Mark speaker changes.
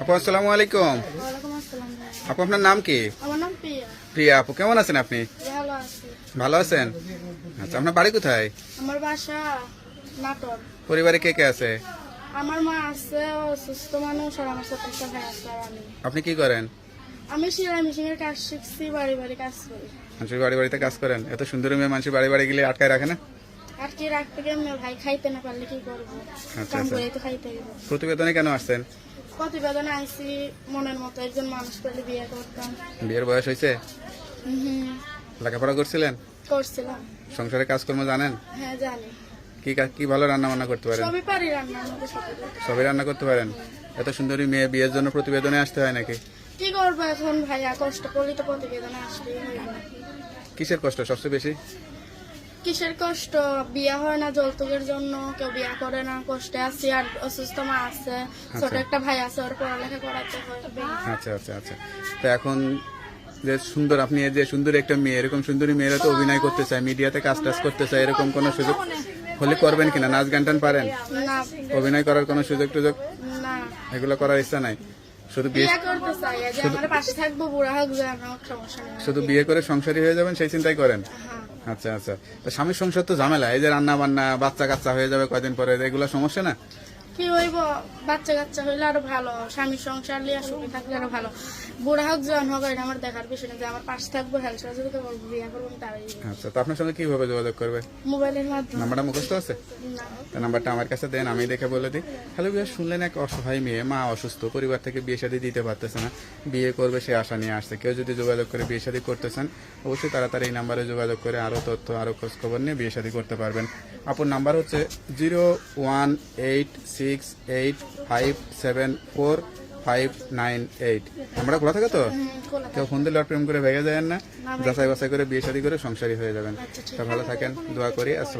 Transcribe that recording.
Speaker 1: আপু আসসালামু আলাইকুম। আপু আপনার নাম কি?
Speaker 2: প্রিয়া।
Speaker 1: আপু কেমন আছেন আপনি?
Speaker 2: ভালো
Speaker 1: আছেন? আচ্ছা আপনার বাড়ি কোথায়?
Speaker 2: আমার বাসা নাটোর।
Speaker 1: পরিবারে কে কে আছে?
Speaker 2: আমার মা আছে অসুস্থ মানুষ আর আমার ভাই আছে আর আমি।
Speaker 1: আপনি কি করেন?
Speaker 2: আমি সেলাই মেশিনের কাজ শিখছি বাড়ি বাড়ি কাজ করি।
Speaker 1: মানুষের বাড়ি বাড়িতে কাজ করেন? এত সুন্দর মেয়ে মানুষের বাড়ি বাড়ি গেলে আটকায় রাখে না?
Speaker 2: আর কি রাখতে ভাই খাইতে না পারলে কি করব?
Speaker 1: আচ্ছা,
Speaker 2: কাম
Speaker 1: আচ্ছা।
Speaker 2: করে তো খাইতে গেবো
Speaker 1: প্রতিবেদনে কেন আসছেন?
Speaker 2: প্রতিবেদন মনের মতো একজন মানুষ পেলে বিয়ে করতাম।
Speaker 1: বিয়ের বয়স হয়েছে
Speaker 2: হুম,
Speaker 1: লেখাপড়া করছিলেন?
Speaker 2: করছিলাম।
Speaker 1: সংসারে কাজকর্ম জানেন?
Speaker 2: হ্যাঁ জানি।
Speaker 1: কি কা- ভালো রান্না বান্না করতে পারেন?
Speaker 2: সবই পারি মধ্যে সবই।
Speaker 1: রান্না করতে পারেন? এত সুন্দরী মেয়ে বিয়ের জন্য প্রতিবেদনে আসতে হয় নাকি?
Speaker 2: কি করব এখন ভাইয়া? কষ্ট করলে তো প্রতিবেদনে হইবে
Speaker 1: কিসের কষ্ট? সবচেয়ে বেশি?
Speaker 2: কিসের কষ্ট? বিয়া হয় না যৌতুকের জন্য কেউ বিয়া করে না কষ্টে আছি আর অসুস্থ মা আছে ছোট একটা ভাই আছে ওর পড়ালেখা করাতে হবে
Speaker 1: আচ্ছা আচ্ছা আচ্ছা। তো এখন যে সুন্দর আপনি যে সুন্দর একটা মেয়ে এরকম সুন্দরী মেয়েরা তো অভিনয় করতে চায় মিডিয়াতে কাজ টাজ করতে চায় এরকম কোনো সুযোগ হলে করবেন কিনা? নাচ গান টান পারেন? অভিনয় করার কোনো সুযোগ টুযোগ?
Speaker 2: না।
Speaker 1: এগুলো করার ইচ্ছা নাই। শুধু বিয়ে শুধু বিয়ে করে সংসারী হয়ে যাবেন সেই চিন্তাই করেন?
Speaker 2: হ্যাঁ।
Speaker 1: আচ্ছা আচ্ছা। স্বামীর সংসার তো ঝামেলা, এই যে রান্না বান্না বাচ্চা কাচ্চা হয়ে যাবে কয়দিন পরে, এগুলো সমস্যা না?
Speaker 2: কি হইব? বাচ্চা কাচ্চা হইলে আরও ভালো। স্বামীর সংসার লিয়ে সুখে থাকলে আরও ভালো। বুড়া হোক জন হোক এটা আমার দেখার বিষয় না যে আমার পাশে থাকব হেল্প সহযোগিতা করব বিয়া করব তারাই
Speaker 1: আচ্ছা তো আপনার সঙ্গে কীভাবে যোগাযোগ করবে?
Speaker 2: মোবাইলের মাধ্যমে।
Speaker 1: নাম্বারটা মুখস্থ আছে?
Speaker 2: না।
Speaker 1: নাম্বারটা আমার কাছে দেন আমি দেখে বলে দিই। হ্যালো বিয়ে শুনলেন এক অসহায় মেয়ে মা অসুস্থ পরিবার থেকে বিয়ে শাদী দিতে পারতেছে না। বিয়ে করবে সে আশা নিয়ে আসছে। কেউ যদি যোগাযোগ করে বিয়ে শাদী করতে চান অবশ্যই তাড়াতাড়ি এই নাম্বারে যোগাযোগ করে আরও তথ্য আরও খোঁজ খবর নিয়ে বিয়ে শাদী করতে পারবেন। আপুর নাম্বার হচ্ছে zero one eight six eight five seven four five nine eight আমরা খোলা থাকে তো? কেউ ফোন দিলে প্রেম করে ভেঙে যায় না। যাচাই বাছাই করে বিয়ে শাদী করে সংসারী হয়ে যাবেন।
Speaker 2: আচ্ছা,
Speaker 1: তা ভালো থাকেন দোয়া করি আসসালাম